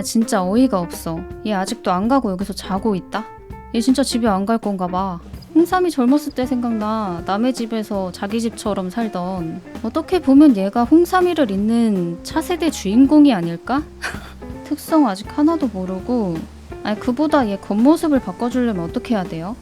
나 진짜 어이가 없어. 얘 아직도 안 가고 여기서 자고 있다? 얘 진짜 집에 안 갈 건가 봐. 홍삼이 젊었을 때 생각나. 남의 집에서 자기 집처럼 살던. 어떻게 보면 얘가 홍삼이를 잇는 차세대 주인공이 아닐까? 특성 아직 하나도 모르고. 아니 그보다 얘 겉모습을 바꿔주려면 어떻게 해야 돼요?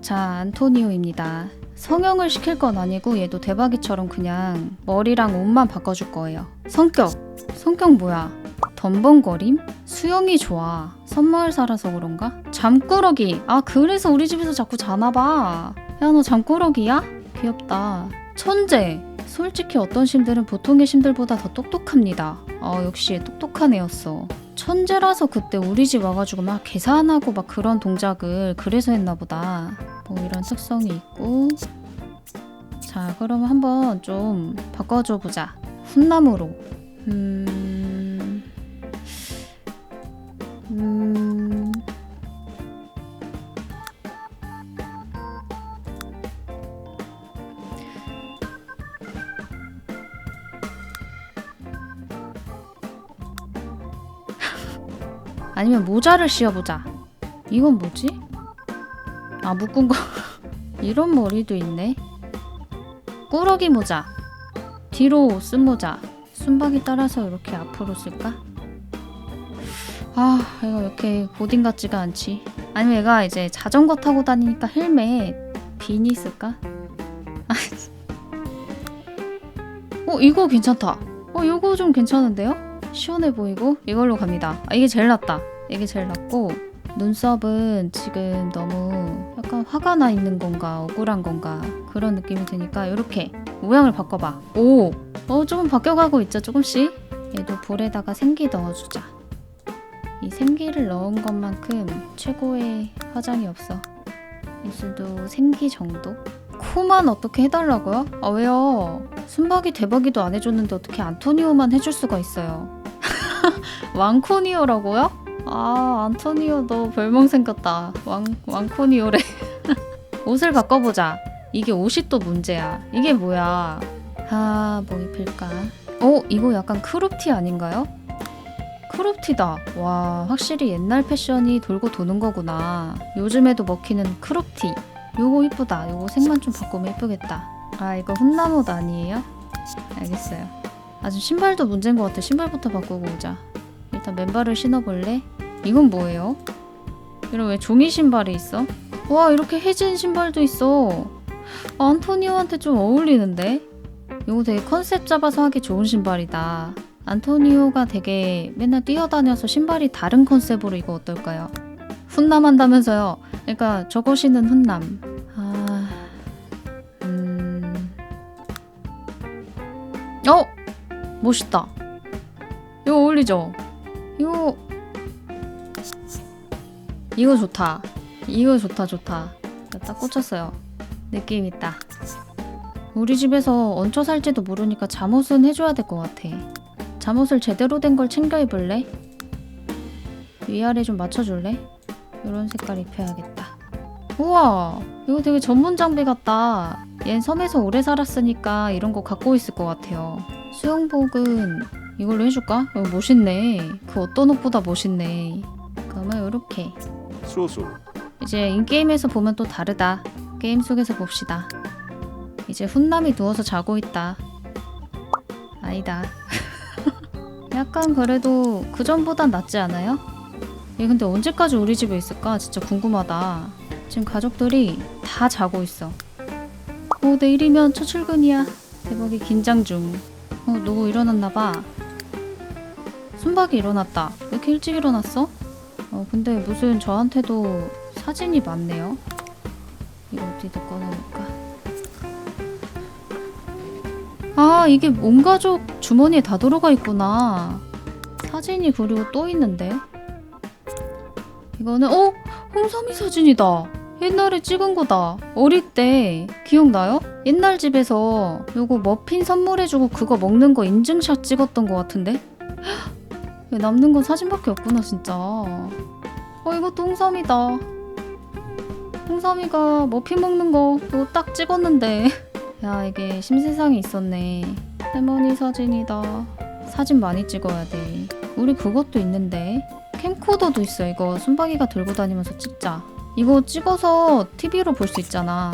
자 안토니오입니다. 성형을 시킬 건 아니고 얘도 대박이처럼 그냥 머리랑 옷만 바꿔줄 거예요. 성격 성격 뭐야? 덤벙거림? 수영이 좋아. 섬마을 살아서 그런가? 잠꾸러기. 아 그래서 우리 집에서 자꾸 자나봐. 야 너 잠꾸러기야? 귀엽다. 천재. 솔직히 어떤 심들은 보통의 심들보다 더 똑똑합니다. 어 역시 똑똑한 애였어. 천재라서 그때 우리 집 와가지고 막 계산하고 막 그런 동작을 그래서 했나 보다. 뭐 이런 특성이 있고. 자 그럼 한번 좀 바꿔줘 보자. 훈남으로. 음. 음. 아니면 모자를 씌워보자. 이건 뭐지? 아 묶은 거. 이런 머리도 있네. 꾸러기 모자. 뒤로 쓴 모자. 순박이 따라서 이렇게 앞으로 쓸까? 아 이거 이렇게 고딩 같지가 않지. 아니면 얘가 이제 자전거 타고 다니니까 헬멧 비니 쓸까? 아, 어 이거 괜찮다. 어 이거 좀 괜찮은데요? 시원해 보이고 이걸로 갑니다. 아 이게 제일 낫다. 이게 제일 낫고 눈썹은 지금 너무 약간 화가 나 있는 건가 억울한 건가 그런 느낌이 드니까 이렇게 모양을 바꿔봐. 오, 어 조금 바뀌어가고 있죠 조금씩. 얘도 볼에다가 생기 넣어주자. 이 생기를 넣은 것만큼 최고의 화장이 없어. 입술도 생기 정도. 코만 어떻게 해달라고요? 아 왜요? 순박이 대박이도 안 해줬는데 어떻게 안토니오만 해줄 수가 있어요? 왕코니오라고요? 아 안토니오 너 별명 생겼다. 왕 왕코니오래. 옷을 바꿔보자. 이게 옷이 또 문제야. 이게 뭐야? 아 뭐 입힐까? 어 이거 약간 크롭티 아닌가요? 크롭티다. 와 확실히 옛날 패션이 돌고 도는 거구나. 요즘에도 먹히는 크롭티. 요거 이쁘다. 요거 색만 좀 바꾸면 이쁘겠다. 아 이거 훈남옷 아니에요? 알겠어요. 아주 신발도 문제인 것 같아. 신발부터 바꾸고 오자. 일단 맨발을 신어볼래? 이건 뭐예요? 이런 왜 종이 신발이 있어? 와 이렇게 해진 신발도 있어. 아, 안토니오한테 좀 어울리는데? 이거 되게 컨셉 잡아서 하기 좋은 신발이다. 안토니오가 되게 맨날 뛰어다녀서 신발이 다른 컨셉으로 이거 어떨까요? 훈남 한다면서요. 그러니까 신은 훈남. 아, 음, 어, 멋있다. 이거 어울리죠? 이거 이거 좋다. 이거 좋다 좋다. 딱 꽂혔어요. 느낌 있다. 우리 집에서 얹혀 살지도 모르니까 잠옷은 해줘야 될 것 같아. 잠옷을 제대로 된 걸 챙겨 입을래? 위아래 좀 맞춰줄래? 이런 색깔 입혀야겠다. 우와! 이거 되게 전문 장비 같다. 얜 섬에서 오래 살았으니까 이런 거 갖고 있을 것 같아요. 수영복은 이걸로 해줄까? 이거 멋있네. 그 어떤 옷보다 멋있네. 그러면 이렇게. 수수. 이제 인게임에서 보면 또 다르다. 게임 속에서 봅시다. 이제 훈남이 누워서 자고 있다. 아니다. 약간 그래도 그 전보단 낫지 않아요? 얘 근데 언제까지 우리 집에 있을까? 진짜 궁금하다. 지금 가족들이 다 자고 있어. 오 내일이면 첫 출근이야. 대박이 긴장 중. 어 누구 일어났나 봐. 순박이 일어났다. 왜 이렇게 일찍 일어났어? 어 근데 무슨 저한테도 사진이 많네요. 이거 어디다 꺼내볼까? 아 이게 온 가족 주머니에 다 들어가 있구나. 사진이 그리고 또 있는데. 이거는 어 홍삼이 사진이다. 옛날에 찍은 거다. 어릴 때 기억나요? 옛날 집에서 요거 머핀 선물해주고 그거 먹는 거 인증샷 찍었던 거 같은데. 왜 남는 건 사진밖에 없구나 진짜. 어 이것도 홍삼이다. 홍삼이가 머핀 먹는 거 그거 딱 찍었는데. 야 이게 심세상에 있었네. 할머니 사진이다. 사진 많이 찍어야 돼. 우리 그것도 있는데. 캠코더도 있어. 이거 순박이가 들고 다니면서 찍자. 이거 찍어서 TV로 볼 수 있잖아.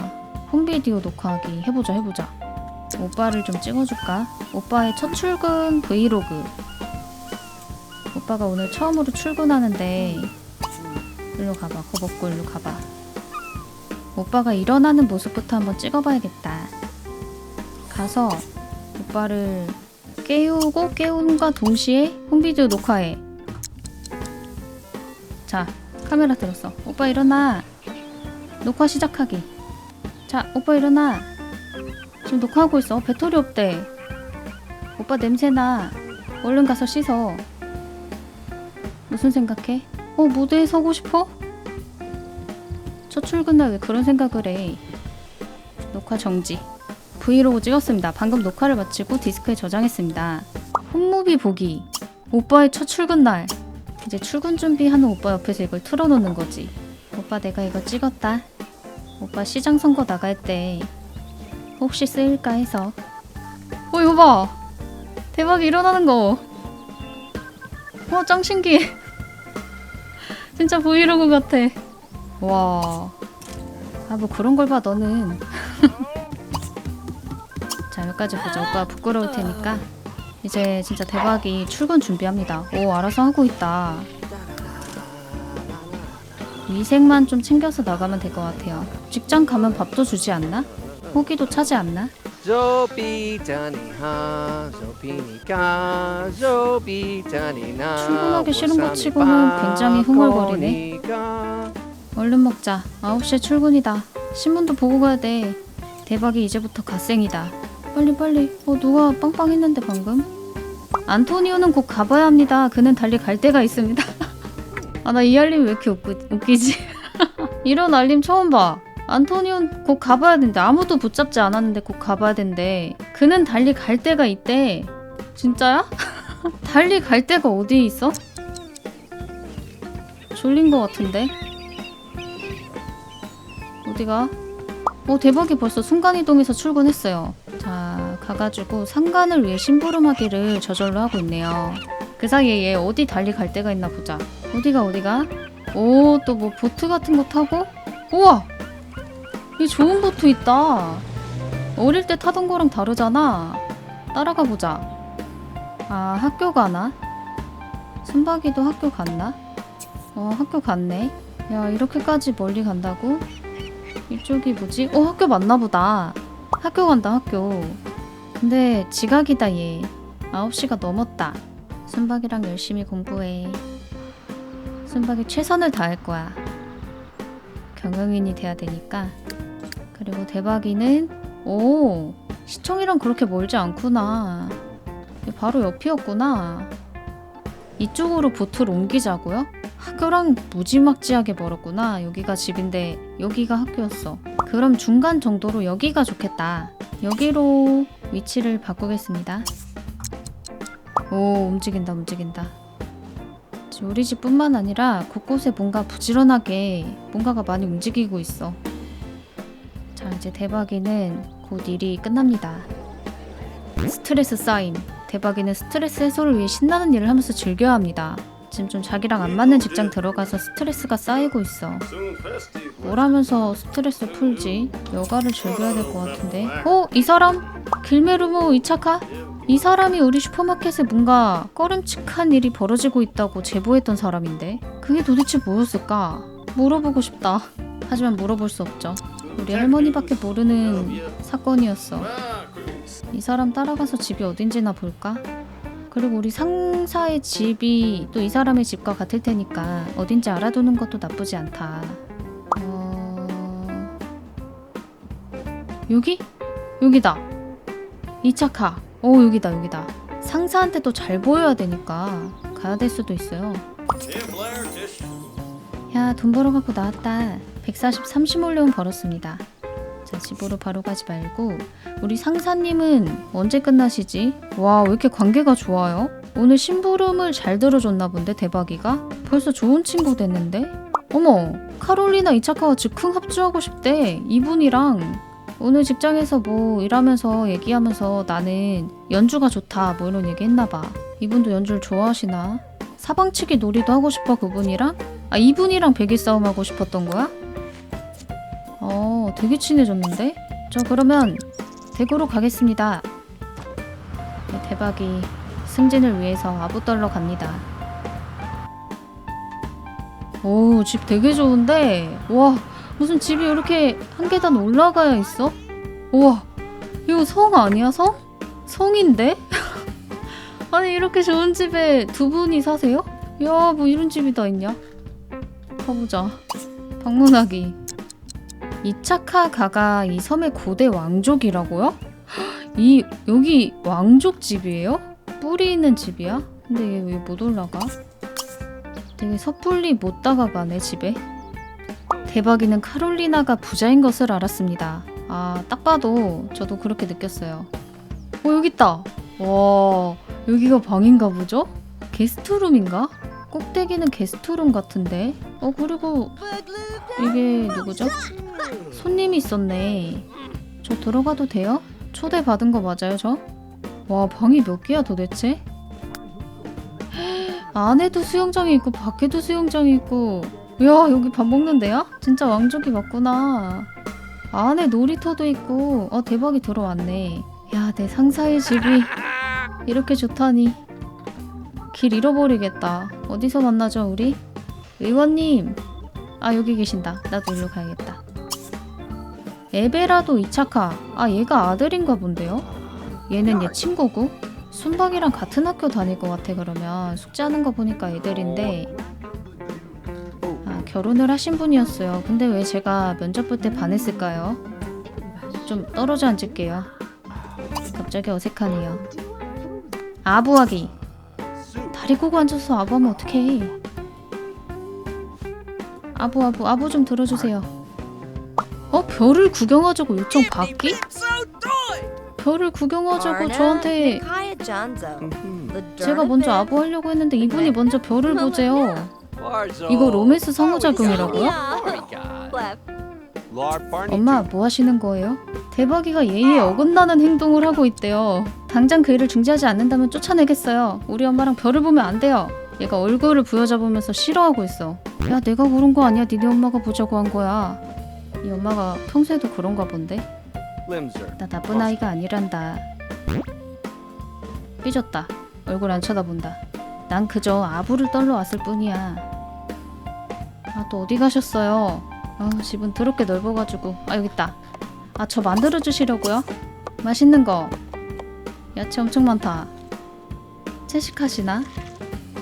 홈비디오 녹화하기. 해보자 해보자. 오빠를 좀 찍어줄까? 오빠의 첫 출근 브이로그. 오빠가 오늘 처음으로 출근하는데. 일로 가봐. 거 먹고 일로 가봐. 오빠가 일어나는 모습부터 한번 찍어봐야겠다 가서 오빠를 깨우고 깨운과 동시에 홈비디오 녹화해. 자 카메라 들었어. 오빠 일어나. 녹화 시작하기. 자 오빠 일어나. 지금 녹화하고 있어. 배터리 없대. 오빠 냄새나. 얼른 가서 씻어. 무슨 생각해? 어 무대에 서고 싶어? 첫 출근 날 왜 그런 생각을 해? 녹화 정지 브이로그 찍었습니다. 방금 녹화를 마치고 디스크에 저장했습니다. 홈무비 보기. 오빠의 첫 출근 날. 이제 출근 준비하는 오빠 옆에서 이걸 틀어놓는 거지. 오빠 내가 이거 찍었다. 오빠 시장 선거 나갈 때 혹시 쓰일까 해서. 어 이거 봐. 대박 일어나는 거. 와, 짱 신기해. 진짜 브이로그 같아. 와. 아, 뭐 그런 걸 봐, 너는. 자, 여기까지 보자. 오빠 부끄러울 테니까. 이제 진짜 대박이 출근 준비합니다. 오, 알아서 하고 있다. 위생만 좀 챙겨서 나가면 될 것 같아요. 직장 가면 밥도 주지 않나? 호기도 차지 않나? 출근하기 싫은 것 치고는 굉장히 흥얼거리네. 얼른 먹자. 9시에 출근이다. 신문도 보고 가야 돼. 대박이 이제부터 갓생이다. 빨리 빨리. 어 누가 빵빵 했는데 방금? 안토니오는 곧 가봐야 합니다. 그는 달리 갈 데가 있습니다. 아 나 이 알림 왜 이렇게 웃기, 웃기지? 이런 알림 처음 봐. 안토니오는 곧 가봐야 된대. 아무도 붙잡지 않았는데 곧 가봐야 된대. 그는 달리 갈 데가 있대. 진짜야? 달리 갈 데가 어디 있어? 졸린 것 같은데. 어디가? 오 대박이 벌써 순간이동해서 출근했어요. 자 가가지고 상관을 위해 심부름하기를 저절로 하고 있네요. 그 사이에 얘 어디 달리 갈 데가 있나 보자. 어디가 어디가? 오 또 뭐 보트 같은 거 타고? 우와! 이 좋은 보트 있다. 어릴 때 타던 거랑 다르잖아. 따라가 보자. 아 학교 가나? 순박이도 학교 갔나? 어 학교 갔네. 야 이렇게까지 멀리 간다고? 이쪽이 뭐지? 어 학교 맞나 보다. 학교 간다 학교. 근데 지각이다 얘. 9시가 넘었다. 순박이랑 열심히 공부해. 순박이 최선을 다할 거야. 경영인이 돼야 되니까. 그리고 대박이는 오 시청이랑 그렇게 멀지 않구나. 얘 바로 옆이었구나. 이쪽으로 보트를 옮기자고요? 학교랑 무지막지하게 멀었구나. 여기가 집인데 여기가 학교였어. 그럼 중간 정도로 여기가 좋겠다. 여기로 위치를 바꾸겠습니다. 오, 움직인다, 움직인다. 우리 집뿐만 아니라 곳곳에 뭔가 부지런하게 뭔가가 많이 움직이고 있어. 자, 이제 대박이는 곧 일이 끝납니다. 스트레스 쌓임. 대박이는 스트레스 해소를 위해 신나는 일을 하면서 즐겨야 합니다. 지금 좀 자기랑 안 맞는 직장 들어가서 스트레스가 쌓이고 있어. 뭘 하면서 스트레스 풀지? 여가를 즐겨야 될 것 같은데. 어? 이 사람? 길메르모 이차카? 이 사람이 우리 슈퍼마켓에 뭔가 꺼름칙한 일이 벌어지고 있다고 제보했던 사람인데. 그게 도대체 뭐였을까? 물어보고 싶다. 하지만 물어볼 수 없죠. 우리 할머니밖에 모르는 사건이었어. 이 사람 따라가서 집이 어딘지나 볼까? 그리고 우리 상사의 집이 또 이 사람의 집과 같을 테니까 어딘지 알아두는 것도 나쁘지 않다. 어... 여기? 여기다. 이차카. 오 여기다 여기다. 상사한테 또 잘 보여야 되니까 가야 될 수도 있어요. 야 돈 벌어갖고 나왔다. 140 30올레온 벌었습니다. 자 집으로 바로 가지 말고 우리 상사님은 언제 끝나시지? 와, 왜 이렇게 관계가 좋아요? 오늘 심부름을 잘 들어줬나 본데, 대박이가? 벌써 좋은 친구 됐는데? 어머, 카롤리나 이차카와 즉흥 합주하고 싶대. 이분이랑 오늘 직장에서 뭐 일하면서 얘기하면서 나는 연주가 좋다 뭐 이런 얘기 했나 봐. 이분도 연주를 좋아하시나? 사방치기 놀이도 하고 싶어 그분이랑? 아 이분이랑 베개 싸움 하고 싶었던 거야? 어 되게 친해졌는데? 저 그러면 대구로 가겠습니다. 네, 대박이 승진을 위해서 아부 떨러 갑니다. 오, 집 되게 좋은데? 와, 무슨 집이 이렇게 한 계단 올라가야 있어? 우와, 이거 성 아니야, 성? 성인데? 아니, 이렇게 좋은 집에 두 분이 사세요? 야, 뭐 이런 집이 다 있냐? 가보자. 방문하기. 이차카 가가 이 섬의 고대 왕족이라고요? 이 여기 왕족 집이에요? 뿔이 있는 집이야? 근데 얘 왜 못 올라가? 되게 섣불리 못 다가가네 집에. 대박이는 카롤리나가 부자인 것을 알았습니다. 아, 딱 봐도 저도 그렇게 느꼈어요. 어, 여기 있다. 와, 여기가 방인가 보죠? 게스트룸인가? 꼭대기는 게스트룸 같은데. 어, 그리고 이게 누구죠? 손님이 있었네. 저 들어가도 돼요? 초대 받은 거 맞아요, 저? 와, 방이 몇 개야 도대체? 안에도 수영장이 있고 밖에도 수영장이 있고 야 여기 밥 먹는 데야? 진짜 왕족이 맞구나 안에 놀이터도 있고 어 대박이 들어왔네 야 내 상사의 집이 이렇게 좋다니 길 잃어버리겠다. 어디서 만나죠 우리? 의원님! 아 여기 계신다. 나도 일로 가야겠다. 에베라도 이차카 아 얘가 아들인가 본데요? 얘는 얘 친구고? 순박이랑 같은 학교 다닐 것 같아 그러면. 숙제하는 거 보니까 애들인데. 아 결혼을 하신 분이었어요. 근데 왜 제가 면접 볼 때 반했을까요? 좀 떨어져 앉을게요. 갑자기 어색하네요. 아부하기 다리 꼬고 앉아서 아부하면 어떡해. 아부 아부 아부 좀 들어주세요. 어? 별을 구경하자고 요청 받기? 별을 구경하자고 저한테 제가 먼저 아부하려고 했는데 이분이 먼저 별을 보재요. 이거 로맨스 상호작용이라고요? 엄마 뭐 하시는 거예요? 대박이가 예의에 어긋나는 행동을 하고 있대요. 당장 그 일을 중지하지 않는다면 쫓아내겠어요. 우리 엄마랑 별을 보면 안 돼요. 얘가 얼굴을 부여잡으면서 싫어하고 있어. 야 내가 그런 거 아니야. 니네 엄마가 보자고 한 거야. 이 엄마가 평소에도 그런가 본데. 나 나쁜 아이가 아니란다. 삐졌다. 얼굴 안 쳐다본다. 난 그저 아부를 떨러 왔을 뿐이야. 아 또 어디 가셨어요? 아 집은 더럽게 넓어가지고 아 여기 있다. 아 저 만들어 주시려고요? 맛있는 거. 야채 엄청 많다. 채식하시나?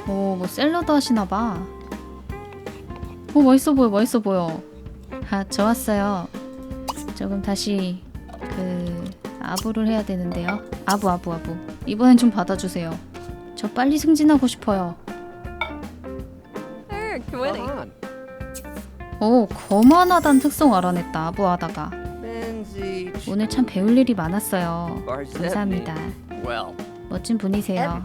오 뭐 샐러드 하시나 봐. 오 맛있어 보여 맛있어 보여. 아 좋았어요. 조금 다시 그 아부를 해야 되는데요. 아부 아부 아부. 이번엔 좀 받아주세요. 저 빨리 승진하고 싶어요. 오 거만하단 특성 알아냈다. 아부하다가 오늘 참 배울 일이 많았어요. 감사합니다. 멋진 분이세요.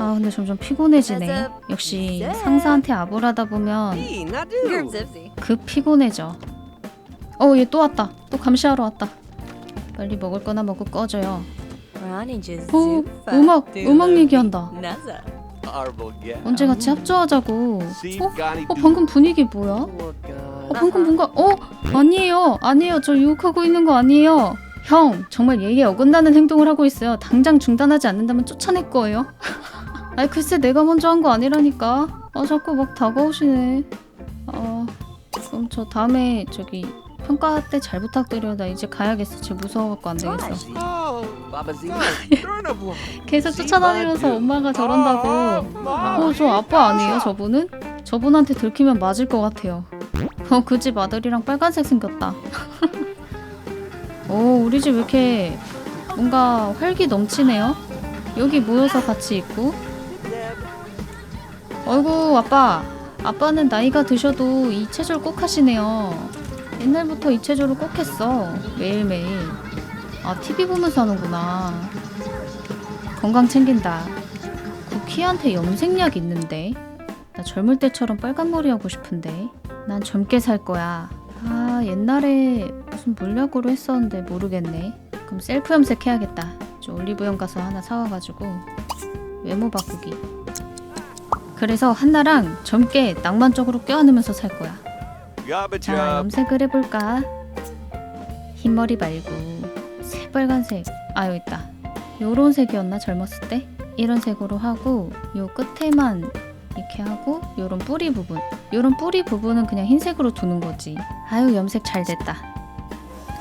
아 근데 점점 피곤해지네. 역시 상사한테 아부를 하다 보면 급 피곤해져. 어 얘 또 왔다. 또 감시하러 왔다. 빨리 먹을 거나 먹고 꺼져요. 오 음악 음악 얘기한다. 언제 같이 합주하자고. 어? 어 방금 분위기 뭐야? 어 방금 뭔가 어 아니에요 아니에요 저 유혹하고 있는 거 아니에요. 형 정말 예의에 어긋나는 행동을 하고 있어요. 당장 중단하지 않는다면 쫓아낼 거예요. 아이 글쎄 내가 먼저 한 거 아니라니까. 아 자꾸 막 다가오시네. 아 그럼 저 다음에 저기 평가 때 잘 부탁드려요. 나 이제 가야겠어. 쟤 무서워갖고 안 되겠어. 계속 쫓아다니면서 엄마가 저런다고. 어, 저 아빠 아니에요, 저분은? 저분한테 들키면 맞을 것 같아요. 어, 그 집 아들이랑 빨간색 생겼다. 오, 우리 집 왜 이렇게 뭔가 활기 넘치네요? 여기 모여서 같이 있고. 어이구, 아빠. 아빠는 나이가 드셔도 이 체조를 꼭 하시네요. 옛날부터 이 체조를 꼭 했어. 매일매일. 아, TV 보면서 하는구나. 건강 챙긴다. 쿠키한테 염색약 있는데. 나 젊을 때처럼 빨간 머리 하고 싶은데. 난 젊게 살 거야. 아, 옛날에 무슨 물약으로 했었는데 모르겠네. 그럼 셀프 염색 해야겠다. 저 올리브영 가서 하나 사와가지고 외모 바꾸기. 그래서 한나랑 젊게 낭만적으로 껴안으면서 살 거야. 자. 염색을 해볼까? 흰머리 말고 새빨간색. 아 여기 있다. 요런 색이었나 젊었을 때? 이런 색으로 하고 요 끝에만 이렇게 하고 요런 뿌리 부분. 요런 뿌리 부분은 그냥 흰색으로 두는 거지. 아유 염색 잘 됐다.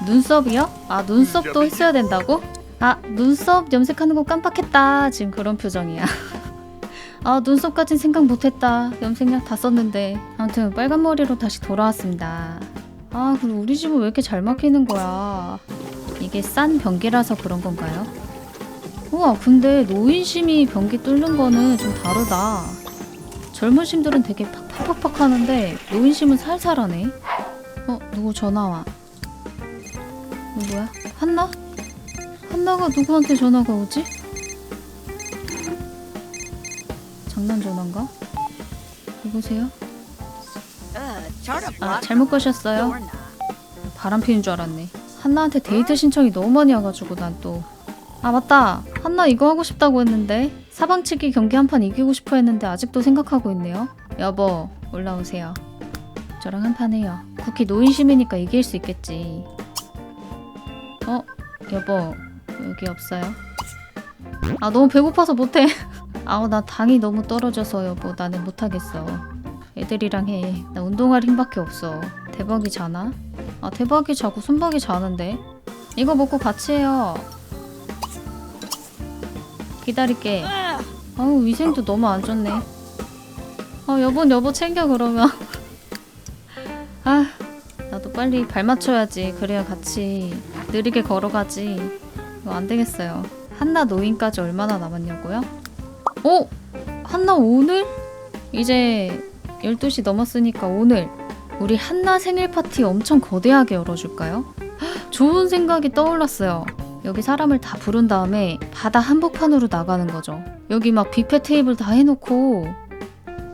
눈썹이요? 아 눈썹도 했어야 된다고? 아 눈썹 염색하는 거 깜빡했다. 지금 그런 표정이야. 아 눈썹까진 생각 못했다. 염색약 다 썼는데. 아무튼 빨간 머리로 다시 돌아왔습니다. 아 그리고 우리 집은 왜 이렇게 잘 막히는 거야? 이게 싼 변기라서 그런 건가요? 우와 근데 노인심이 변기 뚫는 거는 좀 다르다. 젊은 심들은 되게 팍팍팍팍 하는데 노인 심은 살살하네. 어 누구 전화 와? 누구야? 한나? 한나가 누구한테 전화가 오지? 장난 전화인가? 여보세요? 아 잘못 거셨어요? 바람 피는 줄 알았네. 한나한테 데이트 신청이 너무 많이 와가지고 난 또. 아 맞다. 한나 이거 하고 싶다고 했는데 사방치기 경기 한 판 이기고 싶어 했는데 아직도 생각하고 있네요. 여보 올라오세요. 저랑 한 판 해요. 쿠키 노인심이니까 이길 수 있겠지. 어 여보 여기 없어요. 아 너무 배고파서 못해. 아우 나 당이 너무 떨어져서 여보 나는 못하겠어. 애들이랑 해. 나 운동할 힘밖에 없어. 대박이 자나? 아 대박이 자고 손박이 자는데. 이거 먹고 같이 해요. 기다릴게. 아우 위생도 너무 안 좋네. 아 여보 여보 챙겨 그러면. 아 나도 빨리 발 맞춰야지. 그래야 같이 느리게 걸어가지. 이거 안 되겠어요. 한나 노인까지 얼마나 남았냐고요? 어? 한나 오늘? 이제 12시 넘었으니까 오늘 우리 한나 생일 파티 엄청 거대하게 열어줄까요? 헉, 좋은 생각이 떠올랐어요. 여기 사람을 다 부른 다음에 바다 한복판으로 나가는 거죠. 여기 막 뷔페 테이블 다 해놓고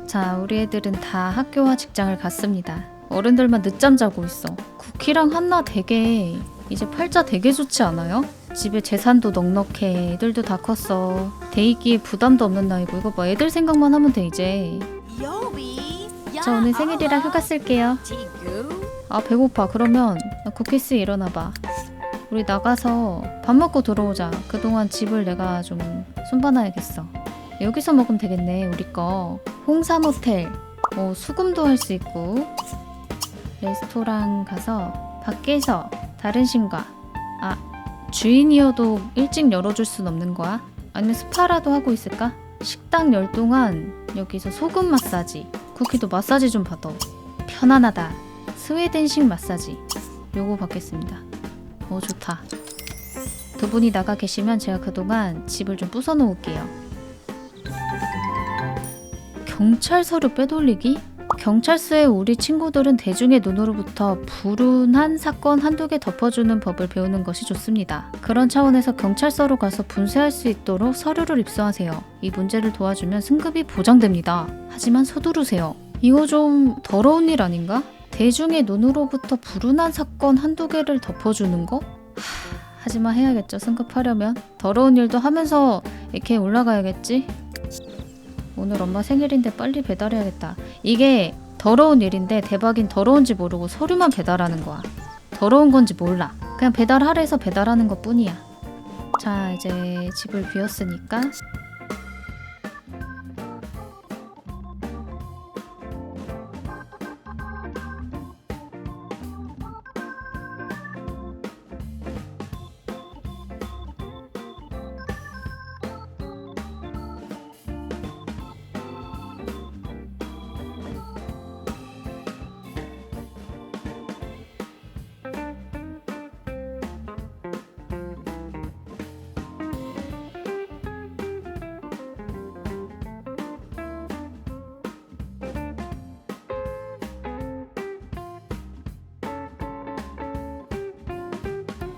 자 우리 애들은 다 학교와 직장을 갔습니다. 어른들만 늦잠 자고 있어. 쿠키랑 한나 되게 이제 팔자 되게 좋지 않아요? 집에 재산도 넉넉해. 애들도 다 컸어. 대이기에 부담도 없는 나이고 이거 봐 애들 생각만 하면 돼 이제. 저 오늘 생일이라 휴가 쓸게요. 아 배고파. 그러면 나 쿠키스 일어나봐. 우리 나가서 밥 먹고 들어오자. 그동안 집을 내가 좀 손봐놔야겠어. 여기서 먹으면 되겠네 우리 거. 홍삼 호텔. 뭐 수금도 할 수 있고. 레스토랑 가서 밖에서 다른 신과 아 주인이어도 일찍 열어줄 순 없는 거야? 아니면 스파라도 하고 있을까? 식당 열 동안 여기서 소금 마사지 쿠키도 마사지 좀 받아 편안하다 스웨덴식 마사지 요거 받겠습니다 오 좋다 두 분이 나가 계시면 제가 그동안 집을 좀 부숴 놓을게요 경찰 서류 빼돌리기? 경찰서에 우리 친구들은 대중의 눈으로부터 불운한 사건 한두 개 덮어주는 법을 배우는 것이 좋습니다. 그런 차원에서 경찰서로 가서 분쇄할 수 있도록 서류를 입수하세요. 이 문제를 도와주면 승급이 보장됩니다. 하지만 서두르세요. 이거 좀 더러운 일 아닌가? 대중의 눈으로부터 불운한 사건 한두 개를 덮어주는 거? 하, 하지만 해야겠죠. 승급하려면. 더러운 일도 하면서 이렇게 올라가야겠지? 오늘 엄마 생일인데 빨리 배달해야겠다. 이게 더러운 일인데 대박인 더러운지 모르고 서류만 배달하는 거야. 더러운 건지 몰라. 그냥 배달하래서 배달하는 것 뿐이야. 자, 이제 집을 비웠으니까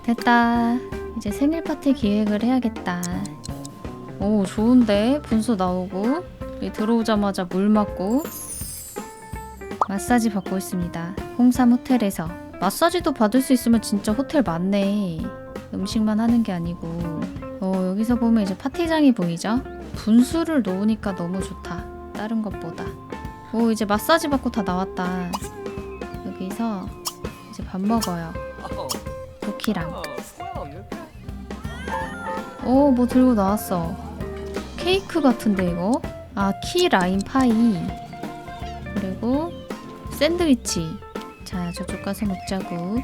됐다. 이제 생일 파티 기획을 해야겠다. 오, 좋은데? 분수 나오고, 들어오자마자 물 맞고, 마사지 받고 있습니다. 홍삼 호텔에서. 마사지도 받을 수 있으면 진짜 호텔 맞네. 음식만 하는 게 아니고. 어, 여기서 보면 이제 파티장이 보이죠? 분수를 놓으니까 너무 좋다. 다른 것보다. 오 이제 마사지 받고 다 나왔다. 여기서 이제 밥 먹어요. 쿠키랑. 오 뭐 들고 나왔어. 케이크 같은데 이거? 아 키 라인 파이. 그리고 샌드위치. 자 저쪽 가서 먹자고.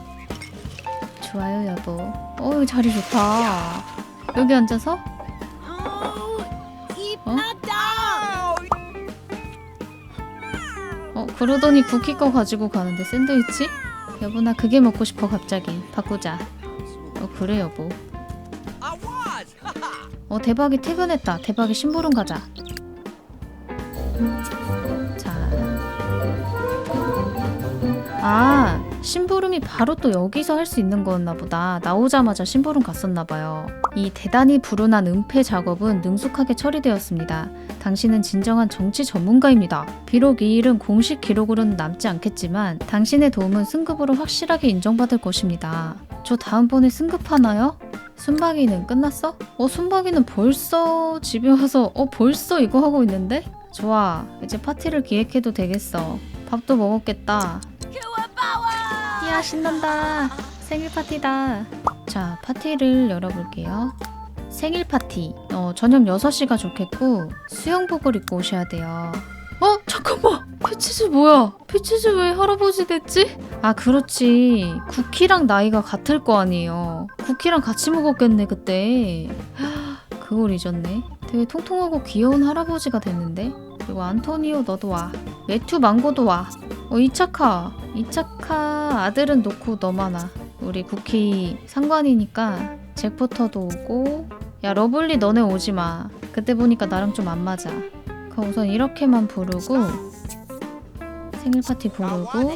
좋아요 여보. 어 여기 자리 좋다. 여기 앉아서 어? 어 그러더니 쿠키 거 가지고 가는데 샌드위치? 여보 나 그게 먹고 싶어 갑자기. 바꾸자. 어 그래 여보. 어 대박이 퇴근했다. 대박이 심부름 가자. 자 아 심부름이 바로 또 여기서 할 수 있는 거였나 보다 나오자마자 심부름 갔었나 봐요 이 대단히 불운한 은폐 작업은 능숙하게 처리되었습니다 당신은 진정한 정치 전문가입니다. 비록 이 일은 공식 기록으로는 남지 않겠지만 당신의 도움은 승급으로 확실하게 인정받을 것입니다. 저 다음번에 승급하나요? 순박이는 끝났어? 어 순박이는 벌써 집에 와서 어 벌써 이거 하고 있는데? 좋아 이제 파티를 기획해도 되겠어. 밥도 먹었겠다. 이야 신난다. 생일 파티다. 자 파티를 열어볼게요. 생일 파티. 어, 저녁 6시가 좋겠고 수영복을 입고 오셔야 돼요. 어? 잠깐만. 피치즈 뭐야? 피치즈 왜 할아버지 됐지? 아 그렇지. 쿠키랑 나이가 같을 거 아니에요. 쿠키랑 같이 먹었겠네 그때. 하, 그걸 잊었네. 되게 통통하고 귀여운 할아버지가 됐는데. 그리고 안토니오 너도 와. 매튜 망고도 와. 어 이차카. 이차카 아들은 놓고 너만 와. 우리 쿠키 상관이니까 잭포터도 오고 야 러블리 너네 오지 마. 그때 보니까 나랑 좀 안 맞아. 그 우선 이렇게만 부르고 생일 파티 부르고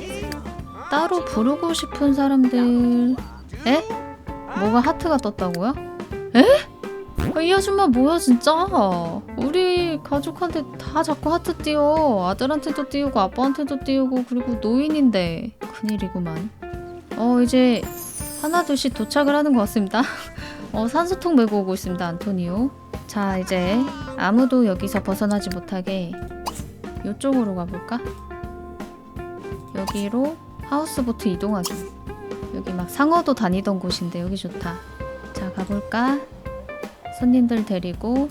따로 부르고 싶은 사람들 에? 뭐가 하트가 떴다고요? 에? 아, 이 아줌마 뭐야 진짜 우리 가족한테 다 자꾸 하트 띄워 아들한테도 띄우고 아빠한테도 띄우고 그리고 노인인데 큰일이구만 어 이제 하나 둘씩 도착을 하는 것 같습니다 어, 산소통 메고 오고 있습니다, 안토니오. 자, 이제 아무도 여기서 벗어나지 못하게 이쪽으로 가볼까? 여기로 하우스보트 이동하기. 여기 막 상어도 다니던 곳인데 여기 좋다. 자, 가볼까? 손님들 데리고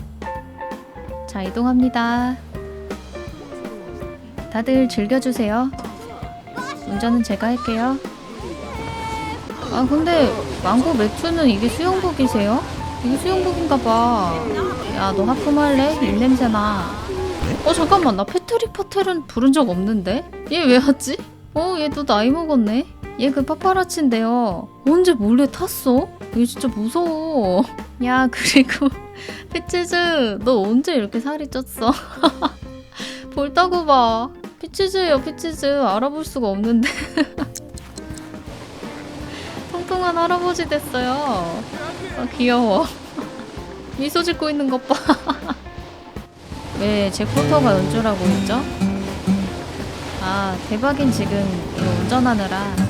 자, 이동합니다. 다들 즐겨주세요. 운전은 제가 할게요. 아 근데 망고 맥주는 이게 수영복이세요? 이게 수영복인가 봐. 야 너 하품할래? 입냄새나. 어 잠깐만 나 패트릭 파텔은 부른 적 없는데? 얘 왜 왔지? 어얘또 나이 먹었네? 얘 그 파파라치인데요. 언제 몰래 탔어? 얘 진짜 무서워. 야 그리고 피치즈 너 언제 이렇게 살이 쪘어? 볼따고 봐. 피치즈예요 피치즈 알아볼 수가 없는데. 통통한 할아버지 됐어요. 아, 귀여워. 미소 짓고 있는 것 봐. 왜제 포터가 연주라고 있죠? 아, 대박인 지금 이거 운전하느라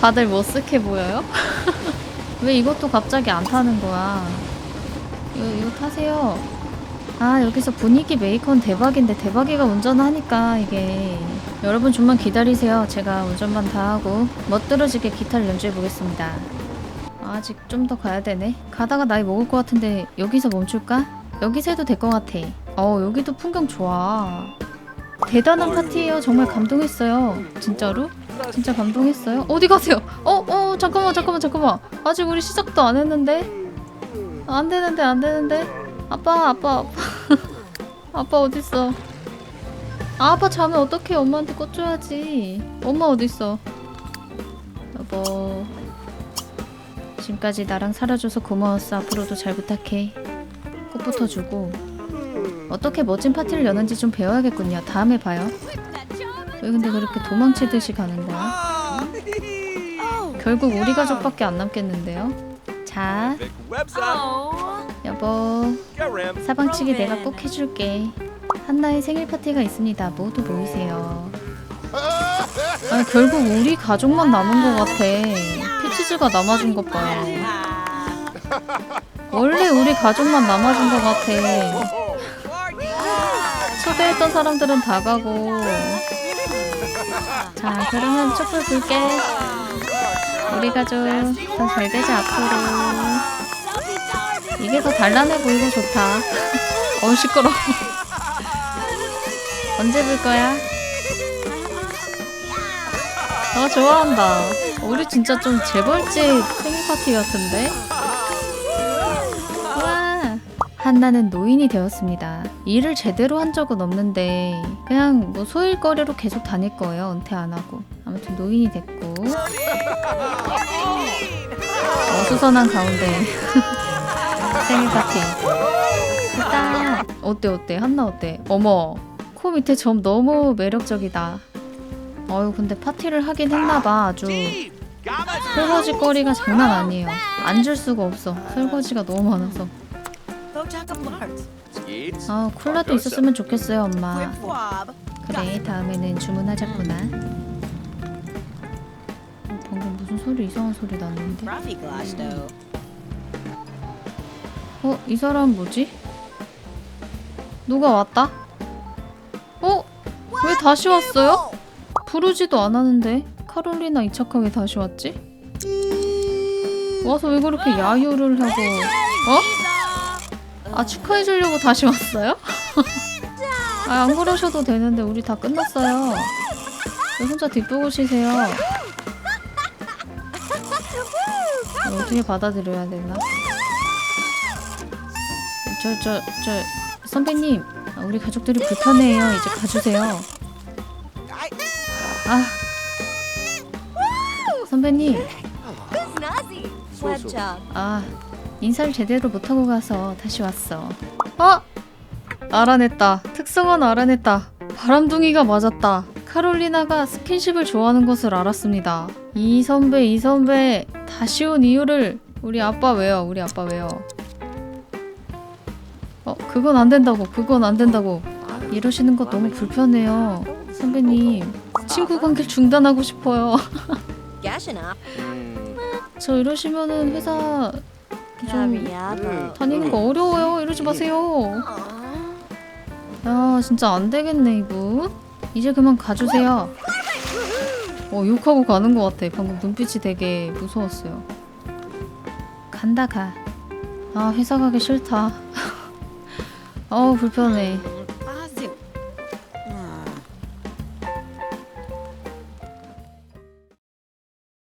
다들 머쓱해 보여요? 왜 이것도 갑자기 안 타는 거야? 이거, 이거 타세요. 아, 여기서 분위기 메이커는 대박인데 대박이가 운전하니까 이게 여러분 좀만 기다리세요. 제가 운전만 다 하고 멋들어지게 기타를 연주해 보겠습니다. 아직 좀 더 가야 되네. 가다가 나이 먹을 것 같은데 여기서 멈출까? 여기서 해도 될 것 같아. 어 여기도 풍경 좋아. 대단한 파티예요. 정말 감동했어요. 진짜로? 진짜 감동했어요. 어디 가세요? 어, 어, 잠깐만, 잠깐만, 잠깐만. 아직 우리 시작도 안 했는데. 안 되는데, 안 되는데. 아빠, 아빠, 아빠. 아빠 어딨어? 아, 아빠 자면 어떡해? 엄마한테 꽂줘야지. 엄마 어딨어? 여보. 지금까지 나랑 살아줘서 고마웠어. 앞으로도 잘 부탁해. 꽃부터 주고. 어떻게 멋진 파티를 여는지 좀 배워야겠군요. 다음에 봐요. 왜 근데 그렇게 도망치듯이 가는 거야? 결국 우리 가족밖에 안 남겠는데요. 자, 여보. 사방치기 내가 꼭 해줄게. 한나의 생일 파티가 있습니다. 모두 모이세요. 아, 결국 우리 가족만 남은 것 같아. 피치즈가 남아준 것 봐요. 원래 우리 가족만 남아준 것 같아. 저 초대했던 사람들은 다 가고. 자, 그러면 촛불 불게. 우리 가족 더잘 되자 앞으로. 이게 더 단란해 보이고 좋다. 어 시끄러. 언제 불 거야? 아 좋아한다. 우리 진짜 좀 재벌집 생일 파티 같은데? 와. 한나는 노인이 되었습니다. 일을 제대로 한 적은 없는데 그냥 뭐 소일거리로 계속 다닐 거예요. 은퇴 안 하고. 아무튼 노인이 됐고 어수선한 가운데 생일 파티. 일단 어때 어때 한나 어때? 어머 코 밑에 점 너무 매력적이다. 어유 근데 파티를 하긴 했나봐 아주 설거지 거리가 장난 아니에요. 앉을 수가 없어. 설거지가 너무 많아서. 아 콜라도 있었으면 좋겠어요 엄마. 그래 다음에는 주문하자꾸나. 어, 방금 무슨 소리 이상한 소리 났는데? 어? 이 사람 뭐지? 누가 왔다? 어? 왜 다시 왔어요? 부르지도 않았는데 카롤리나 왜 다시 왔지? 와서 왜 그렇게 야유를 하고 어? 아 축하해 주려고 다시 왔어요? 아 안 그러셔도 되는데 우리 다 끝났어요. 왜 혼자 뒷보고 쉬세요? 이거 어떻게 받아들여야 되나? 저 저 저 선배님 아, 우리 가족들이 불편해요. 이제 가주세요. 아. 선배님. 아 인사를 제대로 못하고 가서 다시 왔어. 어? 알아냈다. 특성은 알아냈다. 바람둥이가 맞았다. 카롤리나가 스킨십을 좋아하는 것을 알았습니다. 이 선배 이 선배. 다시 온 이유를 우리 아빠 왜요 우리 아빠 왜요 어 그건 안 된다고 그건 안 된다고. 이러시는 거 너무 불편해요. 선배님 친구 관계 중단하고 싶어요. 음, 저 이러시면은 회사 좀 다니는 거 어려워요. 이러지 마세요. 야, 진짜 안 되겠네, 이거. 이제 그만 가주세요. 어, 욕하고 가는 것 같아. 방금 눈빛이 되게 무서웠어요. 간다, 가. 아, 회사 가기 싫다. 어우, 불편해.